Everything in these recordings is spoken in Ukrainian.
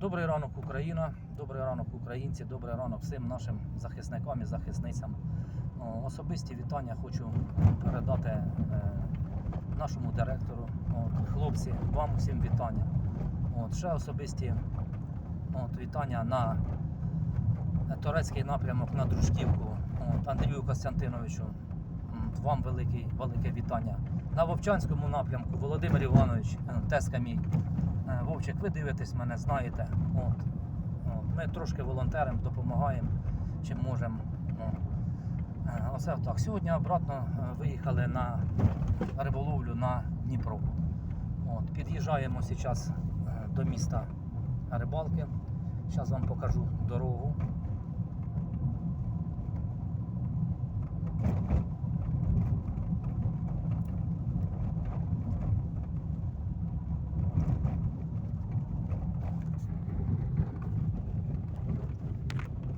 Добрий ранок, Україна, добрий ранок, українці, добрий ранок всім нашим захисникам і захисницям. Особисті вітання хочу передати е, нашому директору. От, хлопці, вам всім вітання. От, ще особисті от, вітання на турецький напрямок на Дружківку. От, Андрію Костянтиновичу. Вам велике, велике вітання. На Вовчанському напрямку Володимир Іванович, е, тезка мій. Е, Вовчик, ви дивитесь мене, знаєте. От. От. Ми трошки волонтерам допомагаємо, чим можемо. Е, Оце так. Сьогодні обратно е, виїхали на риболовлю на Дніпро. От. Під'їжджаємо зараз до міста Рибалки. Зараз вам покажу дорогу.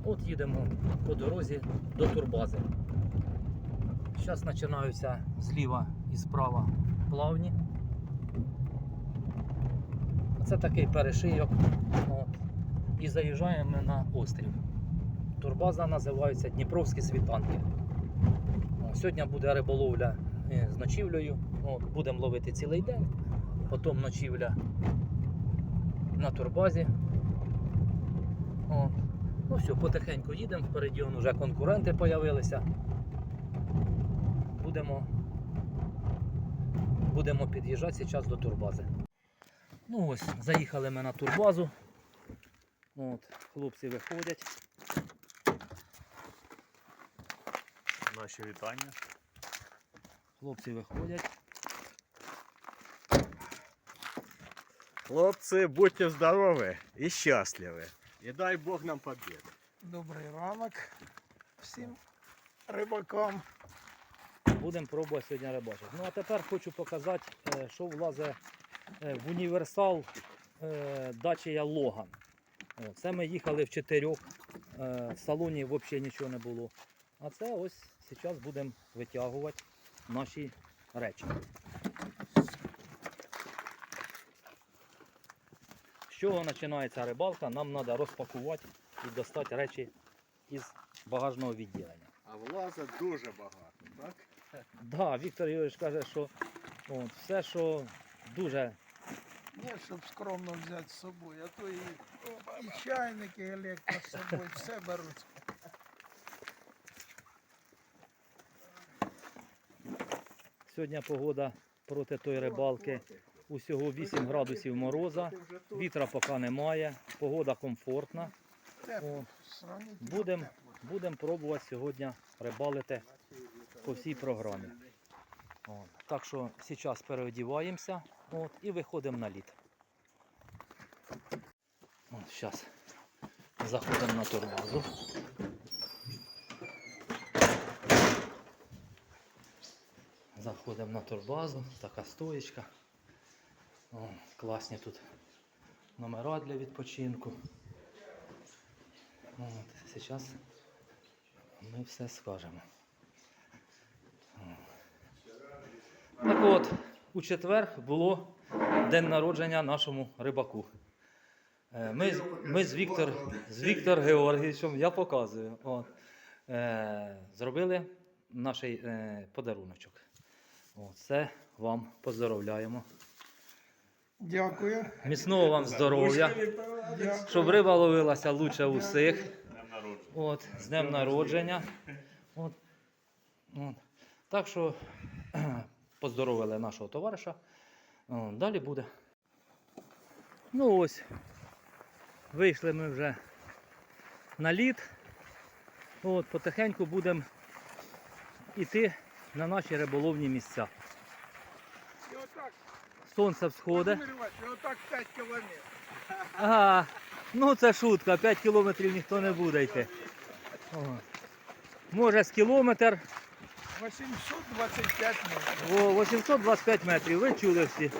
От їдемо по дорозі до турбази. Зараз починаються зліва і справа плавні. Це такий перешийок. І заїжджаємо на острів. Турбаза називається Дніпровські світанки. Сьогодні буде риболовля е, з ночівлею. Будемо ловити цілий день, потім ночівля на турбазі. От. Ну все, потихеньку їдемо, впереді вже конкуренти з'явилися. Будемо, будемо під'їжджати зараз до турбази. Ну ось, заїхали ми на турбазу. От, хлопці виходять. Наші вітання. Хлопці виходять. Хлопці, будьте здорові і щасливі. І дай Бог нам побід. Добрий ранок всім рибакам. Будемо пробувати сьогодні рибачити. Ну а тепер хочу показати, е, що влазить е, в універсал е, Logan. О, Це ми їхали в чотирьох, в салоні взагалі нічого не було. А це ось зараз будемо витягувати наші речі. Чого починається рибалка? Нам треба розпакувати і достати речі із багажного відділення. А влаза дуже багато, так? Да, Віктор Юрійович каже, що от, все, що дуже Ні, щоб скромно взяти з собою, а то і, і чайники, і електро з собою, все беруть. сьогодні погода проти тої рибалки. Усього 8 градусів мороза, вітра поки немає, погода комфортна. Будемо будем пробувати сьогодні рибалити по всій програмі. От. Так що зараз переодіваємося от, і виходимо на лід. Зараз заходимо на турбазу. Заходимо на турбазу, така стоєчка. О, класні тут номера для відпочинку. От, зараз ми все скажемо. Так от, у четвер було день народження нашому рибаку. Е, Ми, ми з Віктор, з Віктор Георгійовичем, я показую, от, е, зробили наш е, подаруночок. Це вам поздоровляємо. Дякую. Міцного вам здоров'я, Дякую. щоб риба ловилася лучше усіх. От, з днем народження. От, от. Так що поздоровили нашого товариша. Далі буде. Ну ось. Вийшли ми вже на лід. От, потихеньку будемо йти на наші риболовні місця. Сонце всходить. Отак 5 кілометрів. Ага, ну це шутка, 5 кілометрів ніхто не буде йти. О. Може з кілометр, 825 метрів. о, 825 метрів, ви чули всі.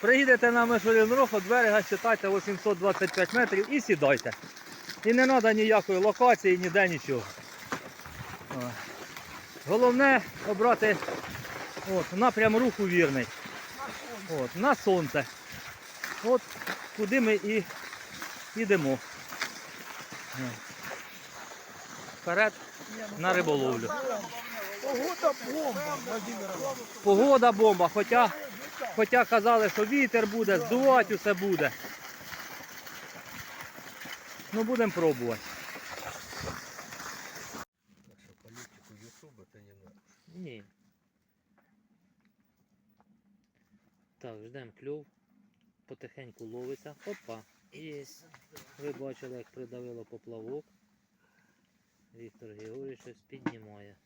Приїдете на Мишолінрог, від берега читайте 825 метрів і сідайте. І не треба ніякої локації, ніде нічого. О. Головне обрати от, напрям руху вірний. От, на сонце. От куди ми і Йдемо. Вперед на риболовлю. Погода бомба, Погода бомба, хоча, хоча казали, що вітер буде, здувати усе буде. Ну будемо пробувати. Нашу политику Ютуба то не надо. Ні. Так, ждемо кльов. Потихеньку ловиться. Опа. Є. Ви бачили, як придавило поплавок. Віктор Георгійович щось піднімає.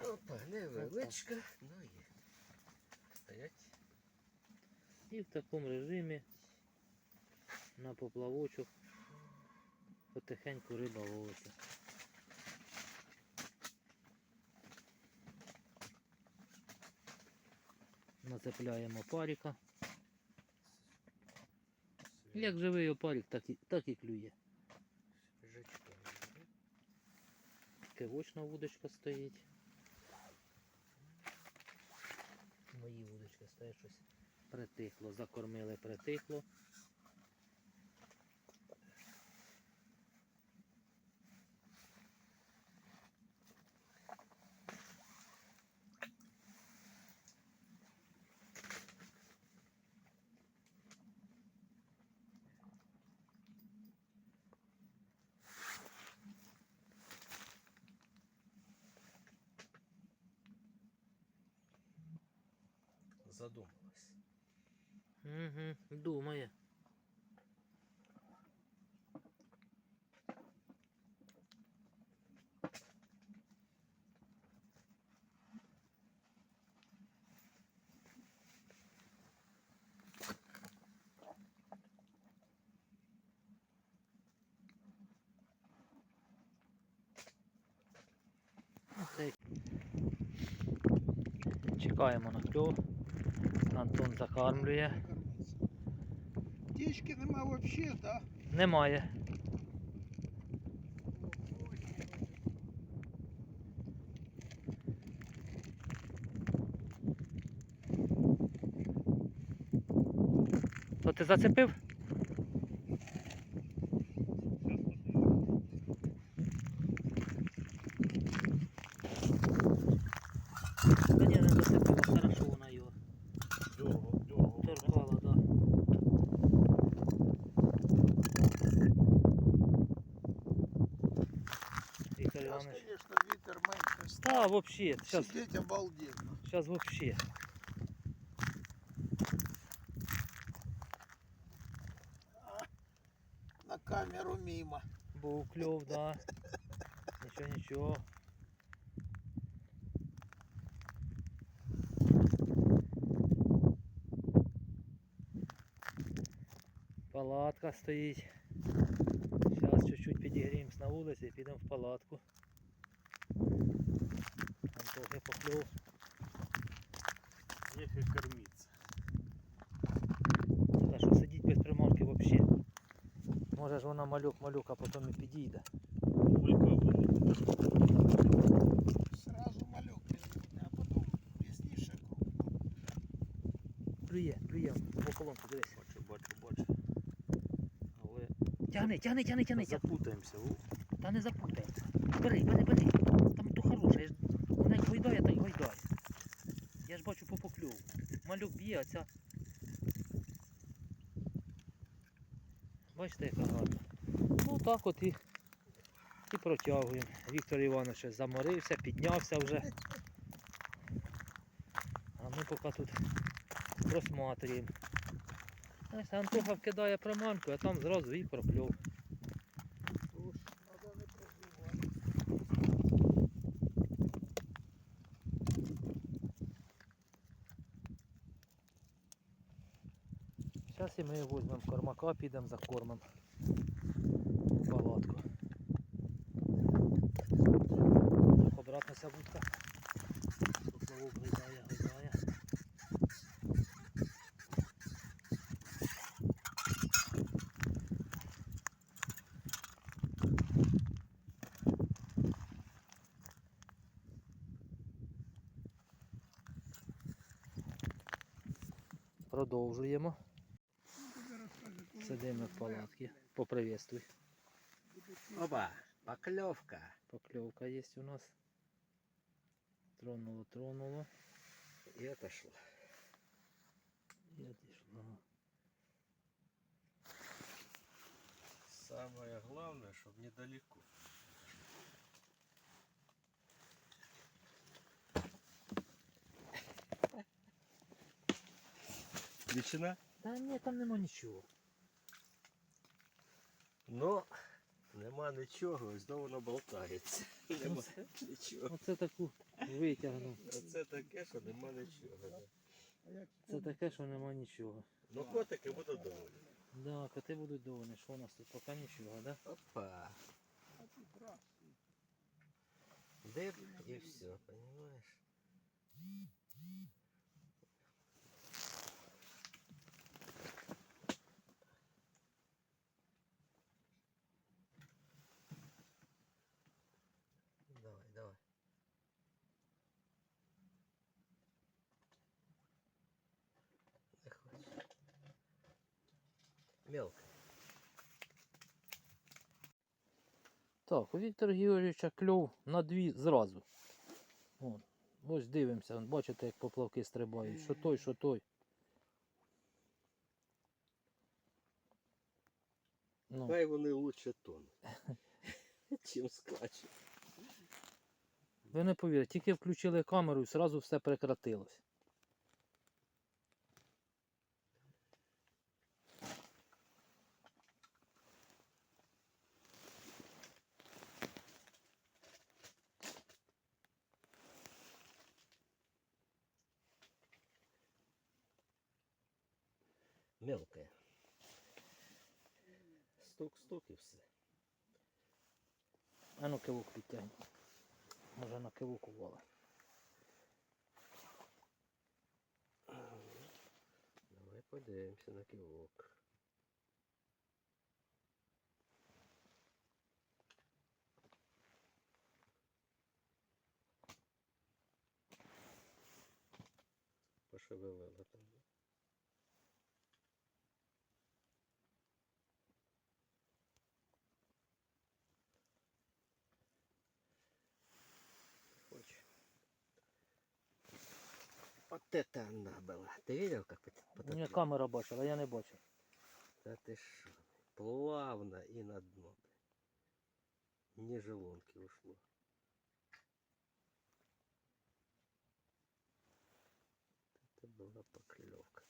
Опа, невеличка, ну є. Стоять. І в такому режимі на поплавочок потихеньку риба ловиться. Нацепляємо опаріка. Як живий опарик, так і, так і клює. Кивочна вудочка стоїть. Мої вудочки стоять щось притихло. Закормили притихло. Задумалась. Угу, думає. Чекаємо на кльов. Антон закармлює. Тічки нема вообще, да? Немає. То ти зацепив? меньше Та, стал. вообще, сейчас, Сидеть обалденно. сейчас вообще. На камеру мимо. Був кльов, да. Нічого, нічого. Палатка стоїть. Зараз чуть-чуть підігріємось на вулиці і підемо в палатку. Там трохи покльов. Нехай кормиться. Та що сидіть без приманки взагалі. Може ж вона малюк-малюк, а потім і підійде. Сразу малек безумный, а потом пізніше. Плює, плює, в околонку, дивись. Бачу, бачу, бачу. Але Тягни, тягни, тягни, тягни, запутаємося. Та не запутається. Бери, бери, бери. Там то хороше. Я ж... Вона як гойдає, гойдає. Я ж бачу по покльову. Малюк б'є, а ця. Бачите, яка гарна. Ну так от і, і протягуємо. Віктор Іванович заморився, піднявся вже. А ми поки тут просматрюємо. Антоха вкидає приманку, а там зразу і прокльов. Зараз і ми візьмемо кормака, підемо за кормом у палатку. Так, обратно будка. Поплавок гайдає, гайдає. Продовжуємо. Сидимо в палатці. Поприветствуй. Оба, поклевка. Покльовка є у нас. Тронуло, тронуло. И отошло. І отійшло. Самое главное, чтобы недалеко. Ветчина? Та ні, там нема нічого. Ну, нема нічого, ось знову воно болтається. Нема нічого. Оце таку витягнув. Оце таке, що нема нічого. Це таке, що нема нічого. Ну, котики будуть доволі. Да, коти будуть доволі. Що у нас тут поки нічого, да? Опа. Дып и все, понимаешь? Мелко. Так, у Віктора Георгійовича кльов на дві зразу. От. Ось дивимося, бачите, як поплавки стрибають. Що той, що той. Ну, Хай вони лучше тонуть, чим скачуть. ви не повірите, тільки включили камеру і зразу все прекратилось. Все. А ну кивок підтягнь. Може на кивок ували. Давай подивимося на кивок. Пошевелила там. Вот это она была. Ты видел, как пот- Ні, потопила? камера бачила, я не бачив. Да ты шо? Плавно и на дно. блин. Не желонки ушло. Это была поклевка,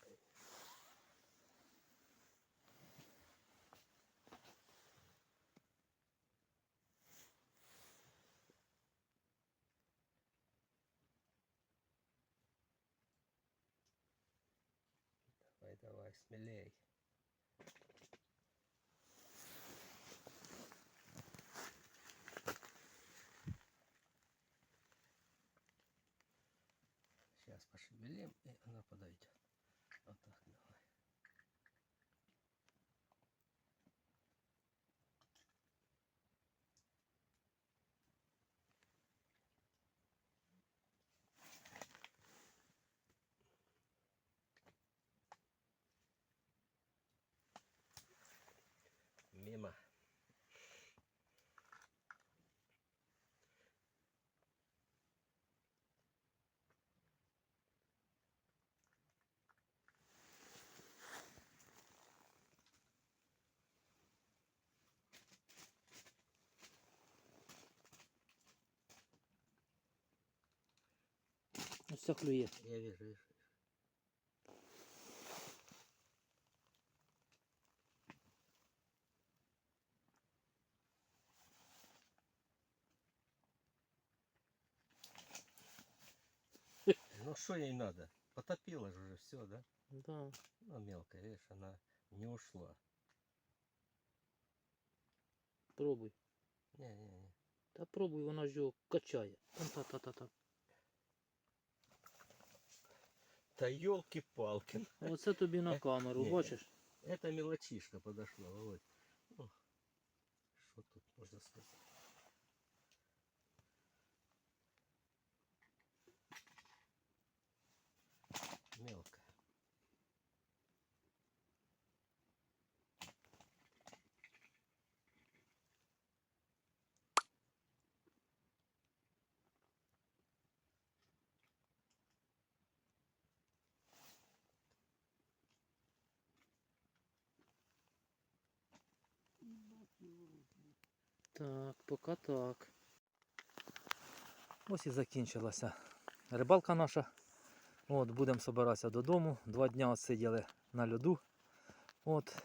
Смелей. Сейчас пошевелим, и она подойдет. Вот так, давай. Це клює. Я вижу, вижу. Ну что ей надо? Потопила же уже все, да? Да. Ну, мелкая, видишь, она не ушла. Пробуй. Не-не-не. Та пробуй, вона ж його качає. Там та-та-та-та. Елки-палки. Оце тобі на камеру, Ні. бачиш? Это мелочишка подошла, Володь. Ну, что тут можно сказать? Мелко. Так, поки так. Ось і закінчилася рибалка наша. От, будемо збиратися додому. Два дня сиділи на льоду. От.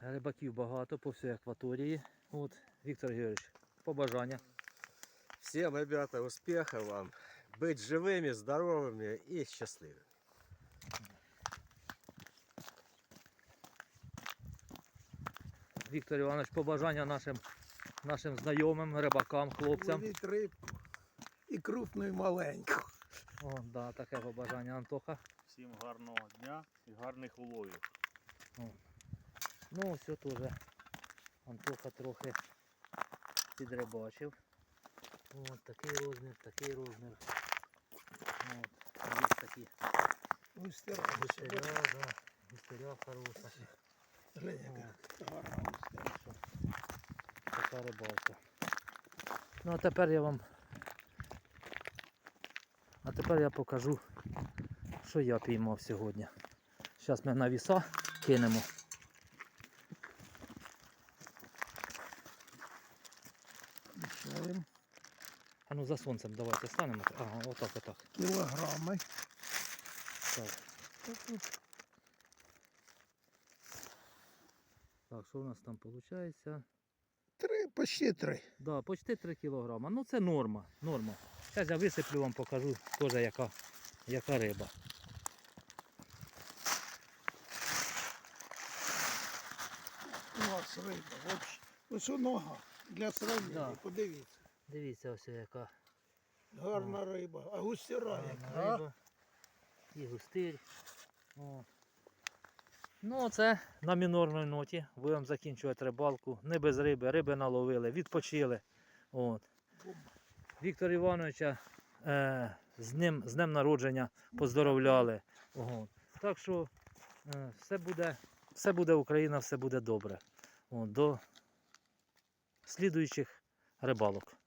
Рибаків багато по всій акваторії. От, Віктор Георгійович, побажання. Всем, ребята, успехов вам. Быть живыми, здоровыми и счастливыми. Віктор Іванович, побажання нашим, нашим знайомим, рибакам, хлопцям. Ловіть рибку. І крупну, і маленьку. О, да, таке побажання Антоха. Всім гарного дня і гарних уловів. Ну, все теж. Антоха трохи підрибачив. От такий розмір, такий розмір. От, є такі густиря, да, густиря хороша. Така рибалка. Ну а тепер я вам. А тепер я покажу, що я піймав сьогодні. Зараз ми на віса кинемо. А ну за сонцем давайте станемо. Ага, отак, отак. Кілограми. Так. Що у нас там виходить? Три, почти три. Да, почти 3 кілограма. Ну це норма. норма. Зараз я висиплю вам покажу теж яка, яка риба. Клас риба. Ось нога. Для сравнення. Да. Подивіться. Дивіться ось яка Гарна риба. А густера гарна яка. а? риба. І густирь. О. Ну це на мінорній ноті. Будемо закінчувати рибалку. Не без риби. Риби наловили, відпочили. От. Віктора Івановича е, з, ним, з днем народження поздоровляли. От. Так що е, все, буде, все буде Україна, все буде добре. От, до слідуючих рибалок.